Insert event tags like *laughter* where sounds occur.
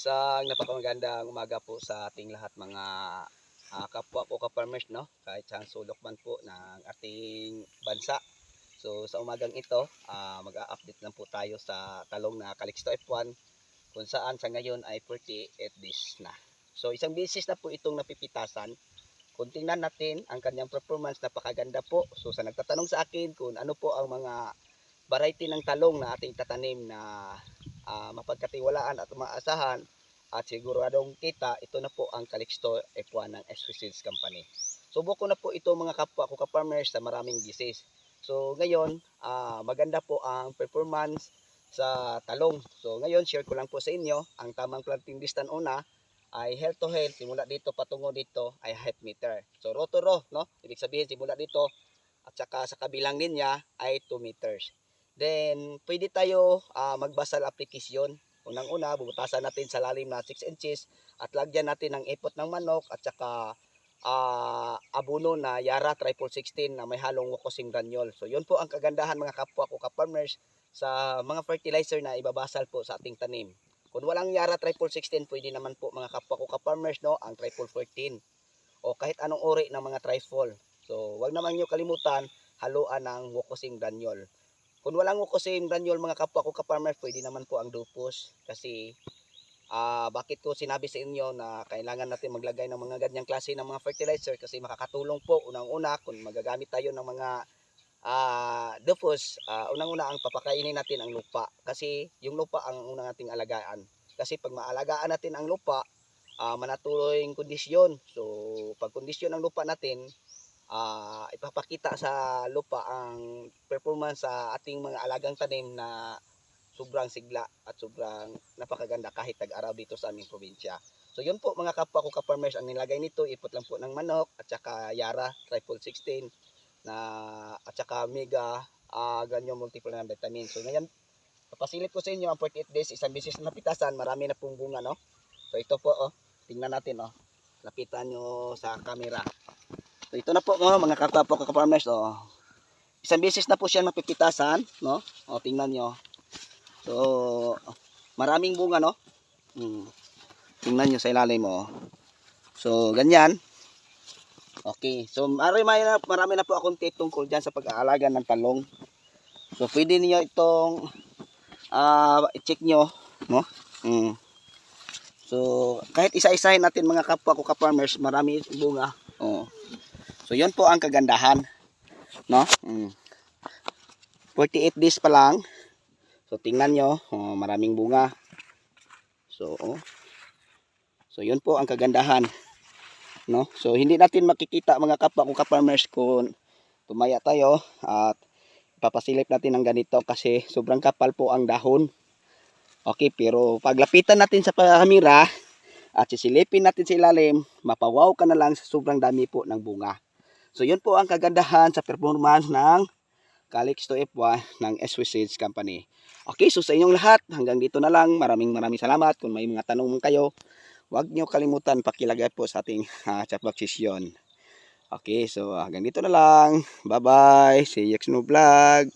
Isang napakamagandang umaga po sa ating lahat mga ah, kapwa ko ka-farmers no, kahit saan sulok man po ng ating bansa. So sa umagang ito, ah, mag-a-update lang po tayo sa talong na Calixto F1 kung saan sa ngayon ay 48 days na. So isang beses na po itong napipitasan. Kung tingnan natin ang kanyang performance, napakaganda po. So sa nagtatanong sa akin kung ano po ang mga variety ng talong na ating tatanim na ah, mapagkatiwalaan at maasahan at siguradong kita, ito na po ang Calixto F1 ng SV Seeds Company. Subok ko na po ito mga kapwa ko ka-farmers sa maraming disease. So ngayon, ah, maganda po ang performance sa talong. So ngayon, share ko lang po sa inyo, ang tamang planting distance una ay health to health, simula dito patungo dito ay height meter. So row to row, no? Ibig sabihin simula dito at saka sa kabilang linya ay 2 meters. Then, pwede tayo ah, magbasal aplikasyon. Unang-una, bubutasan natin sa lalim na 6 inches at lagyan natin ng ipot ng manok at saka ah, abono na Yara Triple 16 na may halong wokosing granule. So, yun po ang kagandahan mga kapwa ko ka-farmers sa mga fertilizer na ibabasal po sa ating tanim. Kung walang Yara Triple 16, pwede naman po mga kapwa ko ka-farmers no, ang Triple 14 o kahit anong uri ng mga trifol. So, wag naman nyo kalimutan, haluan ng wokosing granule. Kung walang ukosim granule mga kapwa ko ka-farmer, pwede naman po ang dupos kasi ah bakit ko sinabi sa inyo na kailangan natin maglagay ng mga ganyang klase ng mga fertilizer kasi makakatulong po unang-una kung magagamit tayo ng mga ah dupos, ah, unang-una ang papakainin natin ang lupa kasi yung lupa ang unang nating alagaan. Kasi pag maalagaan natin ang lupa, ah manatuloy yung kondisyon. So, pag kondisyon ng lupa natin, ah ipapakita sa lupa ang performance sa ating mga alagang tanim na sobrang sigla at sobrang napakaganda kahit tag-araw dito sa aming probinsya. So yun po mga kapwa ko ka-farmers ang nilagay nito, ipot lang po ng manok at saka Yara Triple 16 na at saka Mega uh, ganyo multiple na vitamin. So ngayon papasilip ko sa inyo ang 48 days isang beses na napitasan, marami na pong bunga no. So ito po oh, tingnan natin oh. Lapitan nyo sa camera. So ito na po oh, mga kapwa ka-farmers oh. Isang beses na po siya napipitasan, no? O tingnan nyo. So maraming bunga, no? Hmm. Tingnan nyo sa ilalim mo. So ganyan. Okay. So marami, na, marami na po akong tip tungkol dyan sa pag-aalaga ng talong. So pwede niyo itong ah i-check nyo, no? Hmm. So kahit isa-isahin natin mga kapwa ko ka-farmers, marami bunga. Oh. So yun po ang kagandahan, no? Mm. 48 days pa lang. So tingnan nyo, oh, maraming bunga. So oh. So yun po ang kagandahan, no? So hindi natin makikita mga kapwa ko ka-farmers kung tumaya tayo at papasilip natin ng ganito kasi sobrang kapal po ang dahon. Okay, pero paglapitan natin sa camera at sisilipin natin sa ilalim, mapawaw ka na lang sa sobrang dami po ng bunga. So yun po ang kagandahan sa performance ng Calixto F1 ng SW Company. Okay, so sa inyong lahat, hanggang dito na lang. Maraming maraming salamat. Kung may mga tanong kayo, huwag nyo kalimutan pakilagay po sa ating uh, *laughs* chat box session. Okay, so hanggang dito na lang. Bye-bye. See you next new vlog.